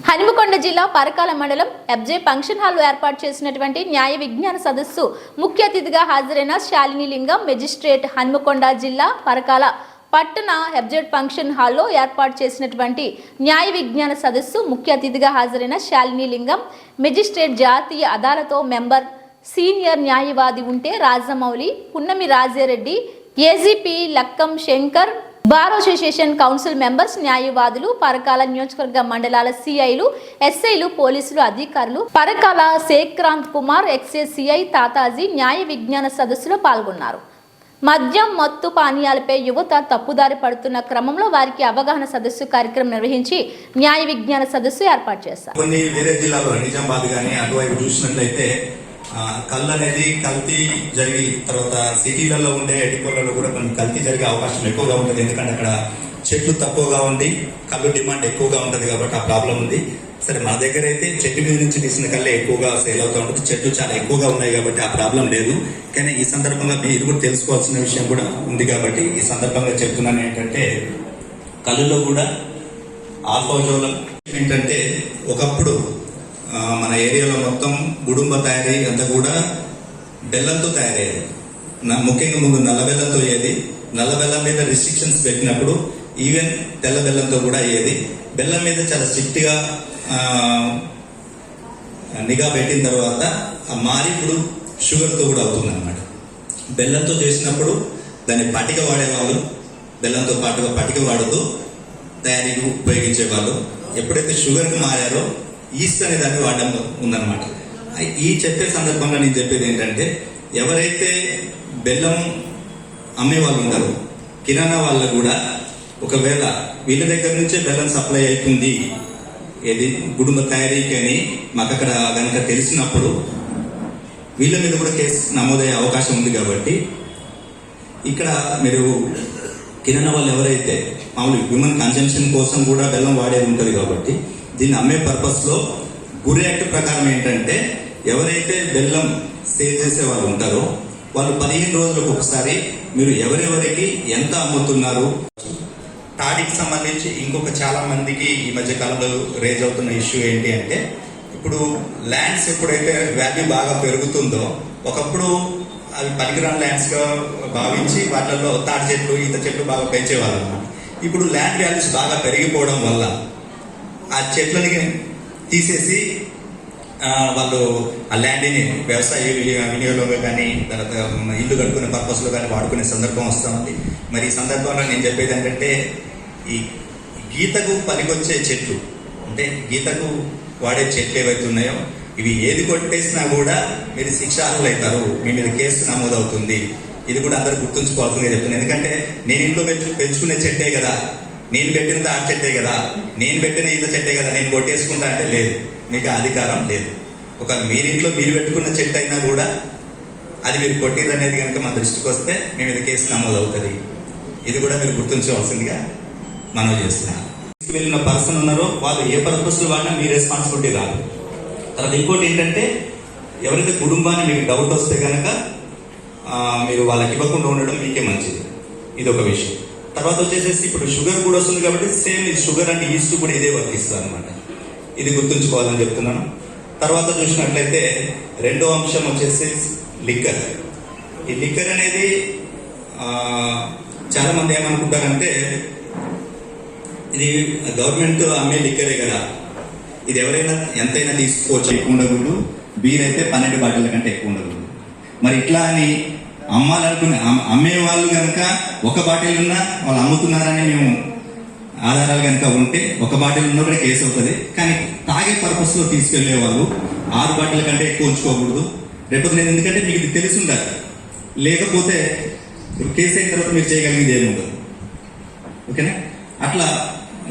హనుమకొండ జిల్లా పరకాల మండలం FJ function హాల్లో ఏర్పాటు చేసినటువంటి న్యాయ విజ్ఞాన సదస్సు ముఖ్య అతిథిగా హాజరైన శాలిని లింగం మెజిస్ట్రేట్ హనుమకొండ జిల్లా పరకాల పట్టణ ఎబ్జెడ్ ఫంక్షన్ హాల్లో ఏర్పాటు చేసినటువంటి న్యాయ విజ్ఞాన సదస్సు ముఖ్య అతిథిగా హాజరైన శాలిని లింగం మెజిస్ట్రేట్ జాతీయ అదాలతో మెంబర్ సీనియర్ న్యాయవాది ఉంటే Rajamouli Punnami Raja Reddy AGP Lakkam Shankar bar association council members న్యాయవాదులు పరకాల నియోజకవర్గ మండలాల సిఐలు ఎస్ఐలు పోలీసులు అధికారులు పరకాల శేఖ్రాంత్ కుమార్ ఎక్సే సిఐ తాతాజీ న్యాయ విజ్ఞాన సదస్సులో పాల్గొన్నారు. మద్యం మత్తు పానీయాలపై యువత తప్పుదారి పడుతున్న క్రమంలో వారికి అవగాహన సదస్సు కార్యక్రమం నిర్వహించి న్యాయ విజ్ఞాన సదస్సు ఏర్పాటు చేశారు. కొన్ని వేరే జిల్లాలో నిజామాబాద్ కానీ అటువైపు చూసినట్లయితే కళ్ళు అనేది కల్తీ జరిగి తర్వాత సిటీలలో ఉండే ఎటుకోళ్ళలో కూడా కొన్ని కల్తీ జరిగే అవకాశం ఎక్కువగా ఉంటుంది. ఎందుకంటే అక్కడ చెట్లు తక్కువగా ఉండి కళ్ళు డిమాండ్ ఎక్కువగా ఉంటుంది కాబట్టి ఆ ప్రాబ్లం ఉంది. సరే మా దగ్గర అయితే చెట్టు మీద నుంచి తీసిన కళ్ళే ఎక్కువగా సేల్ అవుతూ ఉంటుంది. చెట్లు చాలా ఎక్కువగా ఉన్నాయి కాబట్టి ఆ ప్రాబ్లం లేదు. కానీ ఈ సందర్భంగా మీరు కూడా తెలుసుకోవాల్సిన విషయం కూడా ఉంది కాబట్టి ఈ సందర్భంగా చెప్తున్నాను ఏంటంటే కళ్ళులో కూడా ఆల్ఫోజోలం ఏంటంటే ఒకప్పుడు మన ఏరియాలో మొత్తం గుడుంబ తయారీ అంతా కూడా బెల్లంతో తయారయ్యేది. నా- ముఖ్యంగా ముందు నల్ల బెల్లంతో అయ్యేది. నల్ల బెల్లం మీద రిస్ట్రిక్షన్స్ పెట్టినప్పుడు ఈవెన్ తెల్ల బెల్లంతో కూడా అయ్యేది. బెల్లం మీద చాలా స్ట్రిక్ట్గా నిఘా పెట్టిన తర్వాత మారి ఇప్పుడు షుగర్తో కూడా అవుతుంది అనమాట బెల్లంతో చేసినప్పుడు దాన్ని పటిక వాడేవాళ్ళు. బెల్లంతో పాటుగా పటిక వాడుతూ తయారీకి ఉపయోగించేవాళ్ళు. ఎప్పుడైతే షుగర్కి మారారో ఈస్ట్ అనే దాన్ని వాడడం ఉందన్నమాట. ఈ చెప్పే సందర్భంగా నేను చెప్పేది ఏంటంటే ఎవరైతే బెల్లం అమ్మే వాళ్ళు ఉన్నారో కిరాణా వాళ్ళ కూడా ఒకవేళ వీళ్ళ దగ్గర నుంచే బెల్లం సప్లై అవుతుంది ఏది కుటుంబ తయారీకి అని మాకు అక్కడ కనుక తెలిసినప్పుడు వీళ్ళ మీద కూడా కేసు నమోదయ్యే అవకాశం ఉంది కాబట్టి ఇక్కడ మీరు కిరాణా వాళ్ళు ఎవరైతే మామూలు హ్యూమన్ కన్జంప్షన్ కోసం కూడా బెల్లం వాడేది ఉంటుంది కాబట్టి. దీన్ని అమ్మే పర్పస్లో గురి యాక్ట్ ప్రకారం ఏంటంటే ఎవరైతే బెల్లం సేల్ చేసే వాళ్ళు ఉంటారో వాళ్ళు పదిహేను రోజులకు ఒకసారి మీరు ఎవరెవరికి ఎంత అమ్ముతున్నారు? తాడికి సంబంధించి ఇంకొక చాలా మందికి ఈ మధ్య కాలంలో రేజ్ అవుతున్న ఇష్యూ ఏంటి అంటే ఇప్పుడు ల్యాండ్స్ ఎప్పుడైతే వాల్యూ బాగా పెరుగుతుందో ఒకప్పుడు అవి పనికిరాని ల్యాండ్స్గా భావించి వాటిల్లో తాటి చెట్లు ఈత చెట్లు బాగా పెంచేవాళ్ళు అన్నమాట ఇప్పుడు ల్యాండ్ వాల్యూస్ బాగా పెరిగిపోవడం వల్ల ఆ చెట్లని తీసేసి వాళ్ళు ఆ ల్యాండ్ని వ్యవసాయ వినియోగ- వినియోగంలో కానీ తర్వాత ఇల్లు కట్టుకునే పర్పస్లో కానీ వాడుకునే సందర్భం వస్తూ ఉంది. మరి ఈ సందర్భంలో నేను చెప్పేది ఏంటంటే ఈ గీతకు పనికొచ్చే చెట్లు అంటే గీతకు వాడే చెట్లు ఏవైతే ఉన్నాయో ఇవి ఏది కొట్టేసినా కూడా మీరు శిక్షార్హులవుతారు మీ మీద కేసు నమోదవుతుంది. ఇది కూడా అందరూ గుర్తుంచుకోవాల్సిందిగా చెప్తున్నాను ఎందుకంటే నేను ఇంట్లో పెంచు పెంచుకునే చెట్టే కదా. నేను పెట్టిన ఆ చెట్టే కదా. నేను పెట్టిన ఈత చెట్టే కదా. నేను కొట్టేసుకుంటా అంటే లేదు. మీకు అధికారం లేదు. ఒక మీరింట్లో మీరు పెట్టుకున్న చెట్టు అయినా కూడా అది మీరు కొట్టేది అనేది కనుక మా దృష్టికి వస్తే మేము ఇది కేసు నమోదు అవుతుంది ఇది కూడా మీరు గుర్తుంచుకోవాల్సిందిగా మనం చేస్తున్నాం. వెళ్ళిన పర్సన్ ఉన్నారో వాళ్ళు ఏ పర్పస్లు వాడినా మీ రెస్పాన్సిబిలిటీ రాదు. తర్వాత ఇంకోటి ఏంటంటే ఎవరైతే కుటుంబాన్ని మీకు డౌట్ వస్తే కనుక మీరు వాళ్ళకి ఇవ్వకుండా ఉండడం మీకే మంచిది. ఇది ఒక విషయం. తర్వాత వచ్చేసేసి ఇప్పుడు షుగర్ కూడా వస్తుంది కాబట్టి సేమ్ ఇది షుగర్ అంటే ఈస్ట్ కూడా ఇదే వర్తిస్తుంది అనమాట ఇది గుర్తుంచుకోవాలని చెప్తున్నాను. తర్వాత చూసినట్లయితే రెండో అంశం వచ్చేసి లిక్కర్. ఈ లిక్కర్ అనేది చాలామంది ఏమనుకుంటారంటే ఇది గవర్నమెంట్ అమ్మే లిక్కరే కదా. ఇది ఎవరైనా ఎంతైనా తీసుకోవచ్చు ఎక్కువ ఉండకూడదు. బీర్ అయితే పన్నెండు బాటిల్ కంటే ఎక్కువ ఉండకూడదు. మరి ఇట్లా అని అమ్మాలనుకుని అమ్మే వాళ్ళు కనుక ఒక బాటిల్ ఉన్నా వాళ్ళు అమ్ముతున్నారని మేము ఆధారాలు కనుక ఉంటే ఒక బాటిల్ ఉన్నా కూడా కేసు అవుతుంది. కానీ తాగే పర్పస్లో తీసుకెళ్ళే వాళ్ళు ఆరు బాటిల్ కంటే ఎక్కువ ఉంచుకోకూడదు. రేపటి నేను ఎందుకంటే మీకు ఇది తెలిసి ఉండాలి లేకపోతే ఇప్పుడు కేసు అయిన తర్వాత మీరు చేయగలిగింది ఏమి ఉండదు ఓకేనా? అట్లా